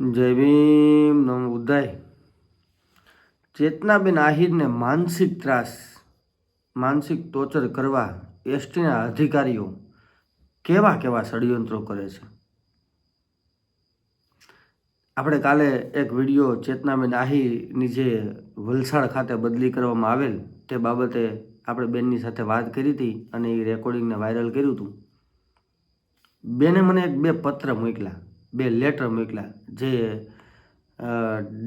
જય ભીમ, નમ ઉદય ચેતનાબેન આહિરને માનસિક ત્રાસ, માનસિક ટોર્ચર કરવા એસટીના અધિકારીઓ કેવા કેવા ષડયંત્રો કરે છે? આપણે કાલે એક વીડિયો ચેતનાબેન આહિરની જે વલસાડ ખાતે બદલી કરવામાં આવેલ તે બાબતે આપણે બેનની સાથે વાત કરી હતી અને એ રેકોર્ડિંગને વાયરલ કર્યું હતું. બેને મને એક બે પત્ર મોકલ્યા. બે લેટર મોકલ્યા. જે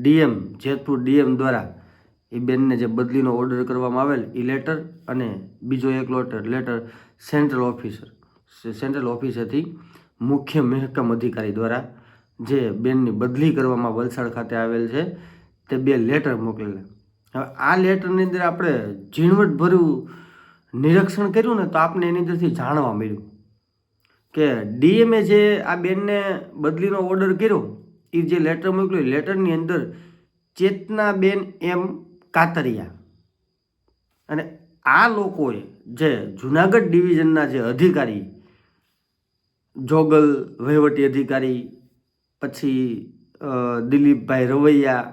ડીએમ જેતપુર ડીએમ દ્વારા એ બેનને જે બદલીનો ઓર્ડર કરવામાં આવેલ એ લેટર અને બીજો એક letter letter central officer central ઓફિસેથી મુખ્ય મહેકમ અધિકારી દ્વારા જે બેનની બદલી કરવામાં વલસાડ ખાતે આવેલ છે, તે બે લેટર મોકલેલા. હવે આ લેટરની અંદર આપણે ઝીણવટભર્યું નિરીક્ષણ કર્યું ને તો આપણે એની અંદરથી જાણવા મળ્યું. કે ડીએમએ જે આ બેનને બદલીનો ઓર્ડર કર્યો, એ જે લેટર મોકલ્યો લેટરની અંદર ચેતનાબેન એમ કાતરિયા. અને આ લોકોએ જે જુનાગઢ ડિવિઝનના જે અધિકારી, જોગલ વહીવટી અધિકારી, પછી દિલીપભાઈ રવૈયા,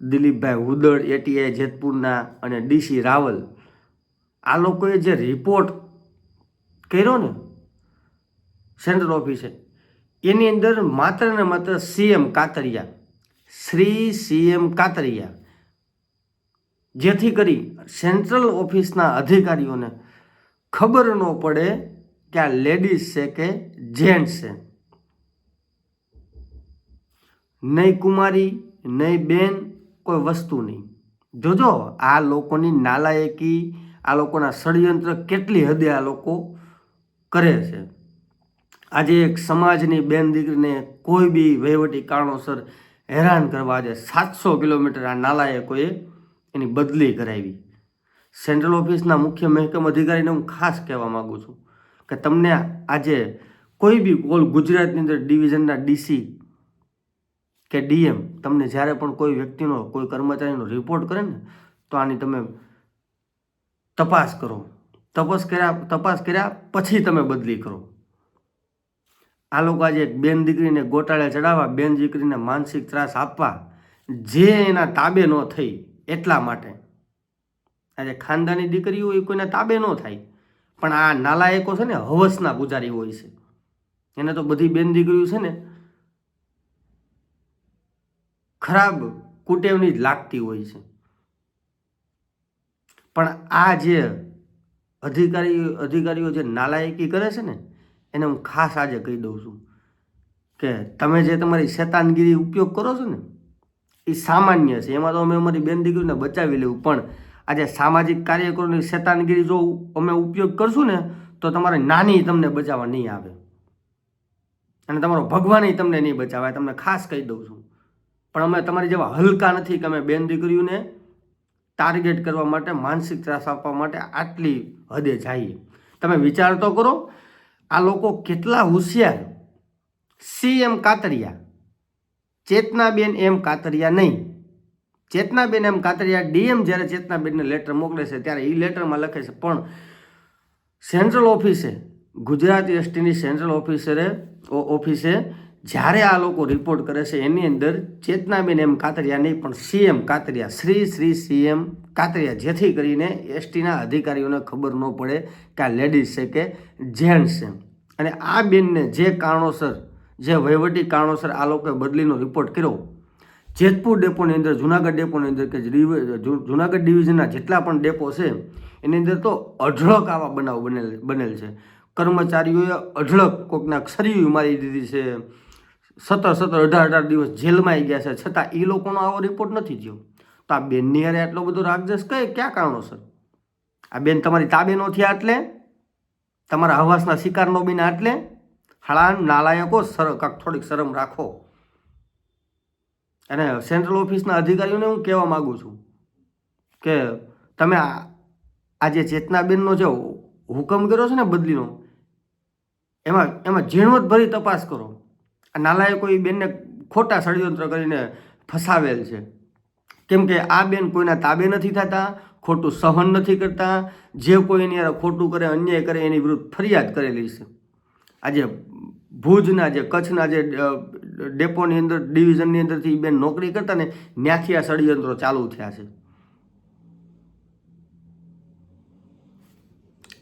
દિલીપભાઈ હુદડ એટીઆઈ જેતપુરના અને ડીસી રાવલ, આ લોકોએ જે રિપોર્ટ કર્યો ને સેન્ટ્રલ ઓફિસે એની અંદર માત્ર ને માત્ર C M Katariya, Shri C M Katariya, જેથી કરી સેન્ટ્રલ ઓફિસના અધિકારીઓને ખબર ન પડે કે આ લેડીઝ છે કે જેન્ટ્સ છે. નહીં કુમારી, નહીં બેન, કોઈ વસ્તુ નહીં. જોજો, આ લોકોની નાલાયકી, આ લોકોના ષડયંત્ર કેટલી હદે આ લોકો કરે છે. આજે એક સમાજની બેન દીકરીને કોઈ બી વહીવટી કારણોસર હેરાન કરવા આજે સાતસો કિલોમીટર આ નાલાયકોએ એની બદલી કરાવી. સેન્ટ્રલ ઓફિસના મુખ્ય મહેકમ અધિકારીને હું ખાસ કહેવા માગું છું કે તમને આજે કોઈ બી ઓલ ગુજરાતની અંદર ડિવિઝનના ડીસી કે ડીએમ તમને જ્યારે પણ કોઈ વ્યક્તિનો, કોઈ કર્મચારીનો રિપોર્ટ કરે ને, તો આની તમે તપાસ કરો. તપાસ કર્યા તપાસ કર્યા પછી તમે બદલી કરો. આ લોકો આજે બેન દીકરીને ગોટાળે ચડાવવા, બેન દીકરીને માનસિક ત્રાસ આપવા, જે એના તાબે ન થઈ એટલા માટે. આજે ખાનદાની દીકરીઓ એ કોઈના તાબે ન થાય, પણ આ નાલાયકો છે ને, હવસના પૂજારી હોય છે. એને તો બધી બેન દીકરીઓ છે ને, ખરાબ કુટેવની જ લાગતી હોય છે. પણ આ જે અધિકારી, અધિકારીઓ જે નાલાયકી કરે છે ને એને હું ખાસ આજે કહી દઉં છું કે તમે જે તમારી શેતાનગીરી ઉપયોગ કરો છો ને, એ સામાન્ય છે. એમાં તો અમે અમારી બેન દીકરીને બચાવી લેવું. પણ આજે સામાજિક કાર્યકરોની શેતાનગીરી જો અમે ઉપયોગ કરશું ને, તો તમારે નાની તમને બચાવવા નહીં આવે. અને તમારો ભગવાન તમને નહીં બચાવે. તમને ખાસ કહી દઉં છું. પણ અમે તમારી જેવા હલકા નથી કે અમે બેન દીકરીઓને ટાર્ગેટ કરવા માટે, માનસિક ત્રાસ આપવા માટે આટલી હદે જઈએ. તમે વિચાર તો કરો આ લોકો કેટલા હોશિયાર? C M Katariya. Chetanaben M Katariya નહીં. ચેતનાબેન એમ કાતરિયા ડીએમ જ્યારે ચેતનાબેનને લેટર મોકલે છે ત્યારે એ લેટરમાં લખે છે, પણ સેન્ટ્રલ ઓફિસે ગુજરાત એસટીની સેન્ટ્રલ ઓફિસરે ઓફિસે જ્યારે આ લોકો રિપોર્ટ કરે છે, એની અંદર ચેતનાબેન એમ કાતરિયા નહીં, પણ C M Katariya, Shri Shri C M Katariya, જેથી કરીને એસટીના અધિકારીઓને ખબર ન પડે કે આ લેડીઝ છે કે જેન્ટ્સ છે. અને આ બેનને જે કારણોસર, જે વહીવટી કારણોસર આ લોકોએ બદલીનો રિપોર્ટ કર્યો, જેતપુર ડેપોની અંદર, જુનાગઢ ડેપોની અંદર કે જુનાગઢ ડિવિઝનના જેટલા પણ ડેપો છે, એની અંદર તો અઢળક આવા બનાવ બનેલ બનેલ છે. કર્મચારીઓએ અઢળક કોકના ખરી મારી દીધી છે સત્તર સત્તર અઢાર અઢાર દિવસ જેલમાં ગયા છે. છતાં એ લોકોનો આવો રિપોર્ટ નથી થયો. તો આ બેનની હારે આટલો બધો રાગજસ કઈ? ક્યાં કારણોસર? આ બેન તમારી તાબેનો થયા એટલે તમારા હવાસના શિકારનો બિના એટલે હળાન નાલાયકો સર થોડીક શરમ રાખો. અને સેન્ટ્રલ ઓફિસના અધિકારીઓને હું કહેવા માગું છું કે તમે આ જે ચેતનાબેનનો જે હુકમ કર્યો છે ને બદલીનો, એમાં એમાં ઝીણવટભરી તપાસ કરો. નાલાયકો એ બેનને ખોટા ષડયંત્ર કરીને ફસાવેલ છે. કેમ કે આ બેન કોઈના તાબે નથી થતા, ખોટું સહન નથી કરતા, જે કોઈ એની ખોટું કરે, અન્યાય કરે, એની વિરુદ્ધ ફરિયાદ કરેલી છે. આજે ભુજના જે કચ્છના જે ડેપોની અંદર, ડિવિઝનની અંદરથી બેન નોકરી કરતા ને, ત્યાંથી આ ષડયંત્રો ચાલુ થયા છે.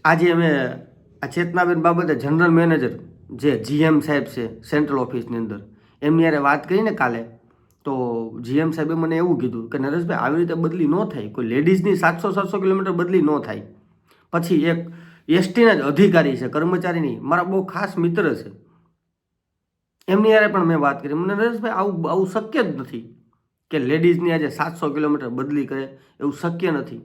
આજે અમે આ ચેતનાબેન બાબતે જનરલ મેનેજર જે જીએમ સાહેબ છે સેન્ટ્રલ ઓફિસની અંદર. એમની યારે વાત કરીને કાલે તો જીએમ સાહેબે મને એવું કીધું કે નરેશભાઈ, આવી રીતે બદલી ન થાય. કોઈ લેડીઝની સાતસો સાતસો કિલોમીટર બદલી ન થાય. પછી એક એસટીના જ અધિકારી છે, કર્મચારીની, મારા બહુ ખાસ મિત્ર છે. એમની યારે પણ મેં વાત કરી. મને નરેશભાઈ, આવું આવું શક્ય જ નથી કે લેડીઝની આજે સાતસો કિલોમીટર બદલી કરે, એવું શક્ય નથી.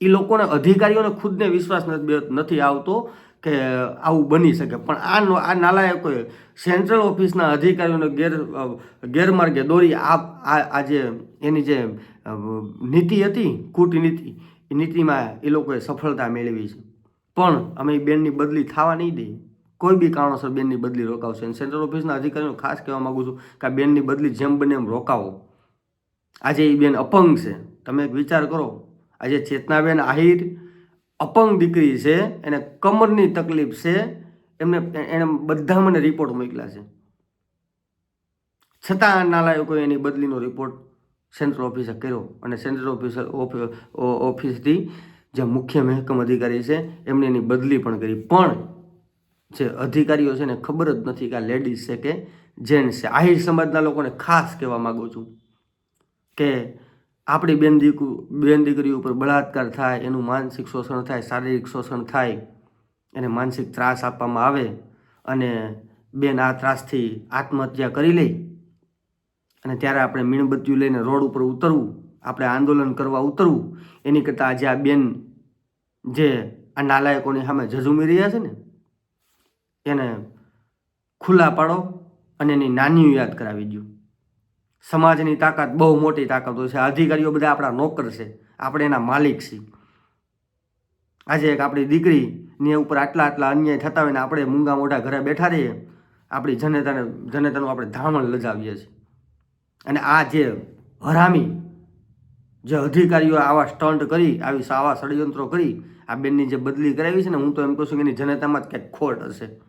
એ લોકોને અધિકારીઓને ખુદને વિશ્વાસ નથી આવતો કે આવું બની શકે. પણ આ આ નાલાયકોએ સેન્ટ્રલ ઓફિસના અધિકારીઓને ગેર ગેરમાર્ગે દોરી આ આ જે એની જે નીતિ હતી, કૂટનીતિ, એ નીતિમાં એ લોકોએ સફળતા મેળવી છે. પણ અમે એ બેનની બદલી થવા નહીં દઈએ. કોઈ બી કારણોસર બેનની બદલી રોકાવશે. અને સેન્ટ્રલ ઓફિસના અધિકારીઓને ખાસ કહેવા માગું છું કે આ બેનની બદલી જેમ બને એમ રોકાવો. આજે એ બેન અપંગ છે. તમે વિચાર કરો. આજે ચેતનાબેન આહિર અપંગ દીકરી છે, એને કમરની તકલીફ છે, એમને એને બધા મને રિપોર્ટ મોકલ્યા છે. છતાં નાલાયકોએ એની બદલીનો રિપોર્ટ સેન્ટ્રલ ઓફિસે કર્યો અને સેન્ટ્રલ ઓફિસર ઓફ- ઓફિસથી જે મુખ્ય મહેકમ અધિકારી છે, એમને એની બદલી પણ કરી. પણ જે અધિકારીઓ છે એને ખબર જ નથી કે આ લેડીઝ છે કે જેન્ટ્સ છે. આહિર સમાજના લોકોને ખાસ કહેવા માગું છું કે આપણી બેન દીકુ, બેન દીકરી ઉપર બળાત્કાર થાય, એનું માનસિક શોષણ થાય, શારીરિક શોષણ થાય, એને માનસિક ત્રાસ આપવામાં આવે અને બેન આ ત્રાસથી આત્મહત્યા કરી લે. અને ત્યારે આપણે મીણબત્તીઓ લઈને રોડ ઉપર ઉતરવું, આપણે આંદોલન કરવા ઉતરવું. એની કરતાં આજે આ બેન જે આ નાલાયકોની સામે ઝઝુમી રહ્યા છે ને, એને ખુલ્લા પાડો અને એની નાનીઓ યાદ કરાવી દો સમાજની તાકાત બહુ મોટી તાકાત છે. અધિકારીઓ બધા આપણા નોકર છે. આપણે એના માલિક છીએ. આજે એક આપણી દીકરીની ઉપર આટલા આટલા અન્યાય થતા હોય ને આપણે મૂંગા મોઢા ઘરે બેઠા રહીએ, આપણી જનતાને, જનતાનું આપણે ધામણ લજાવીએ છીએ. અને આ જે હરામી જે અધિકારીઓ આવા સ્ટન્ટ કરી, આવી આવા ષડયંત્રો કરી, આ બેનની જે બદલી કરાવી છે ને, હું તો એમ કહું છું કે એની જનતામાં જ કંઈક ખોટ હશે.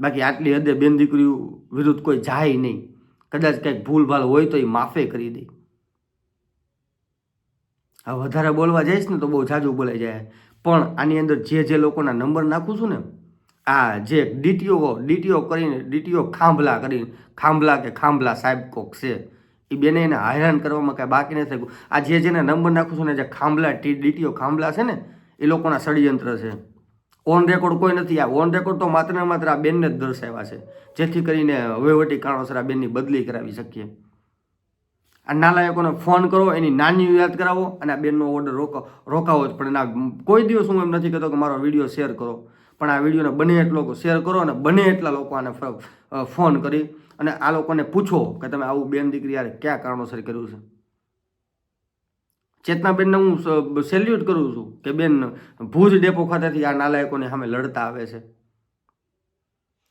બાકી આટલી હદે બેન દીકરીઓ વિરુદ્ધ કોઈ જાય નહીં. કદાચ કંઈક ભૂલભાલ હોય તો એ માફે કરી દે. હવે વધારે બોલવા જઈશ ને તો બહુ જાજુ બોલાઈ જાય. પણ આની અંદર જે જે લોકોના નંબર નાખું છું ને, આ જે ડીટીઓ ડીટીઓ કરીને, ડીટીઓ ખાંભલા કરીને, ખાંભલા કે ખાંભલા સાહેબ કોક છે, એ બેને એને હેરાન કરવામાં કાંઈ બાકી નથી થયું આ જે જેને નંબર નાખું છું ને, જે ખાંભલા ડીટીઓ ખાંભલા છે ને, એ લોકોના ષડયંત્ર છે. ઓન રેકોર્ડ કોઈ નથી. આ ઓન રેકોર્ડ તો માત્ર માત્ર આ બેનને જ દર્શાવ્યા છે. જેથી કરીને વહીવટી કારણોસર આ બેનની બદલી કરાવી શકીએ. આ નાલાયકોને ફોન કરો, એની નાની યાદ કરાવો અને આ બેનનો ઓર્ડર રોકો, રોકાવો જ. પણ એના કોઈ દિવસ હું એમ નથી કહેતો કે મારો વીડિયો શેર કરો. પણ આ વિડીયોને બને એટલો શેર કરો અને બને એટલા લોકો આને ફોન કરી. અને આ લોકોને પૂછો કે તમે આવું બેન દીકરી યાર કયા કારણોસર કર્યું છે? ચેતનાબેનને હું સેલ્યુટ કરું છું કે બેન, ભુજ ડેપો ખાતેથી આ નાલાયકોની સામે લડતા આવે છે.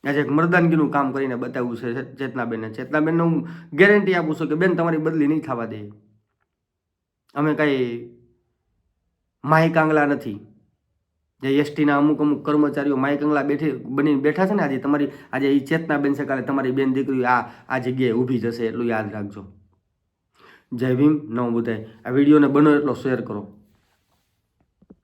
આજે એક મરદાનગીનું કામ કરીને બતાવ્યું છે ચેતનાબેનને ચેતનાબેનને હું ગેરંટી આપું છું કે બેન, તમારી બદલી નહીં થવા દે. અમે કાંઈ માહી કાંગલા નથી. જે એસટીના અમુક અમુક કર્મચારીઓ માય કંગલા બેઠી, બનીને બેઠા છે ને આજે તમારી, આજે એ ચેતનાબેન છે કાલે તમારી બેન દીકરી આ આ જગ્યાએ ઊભી જશે, એટલું યાદ રાખજો. જય ભીમ નવ બધાય આ વિડીયોને બનો એટલો શેર કરો.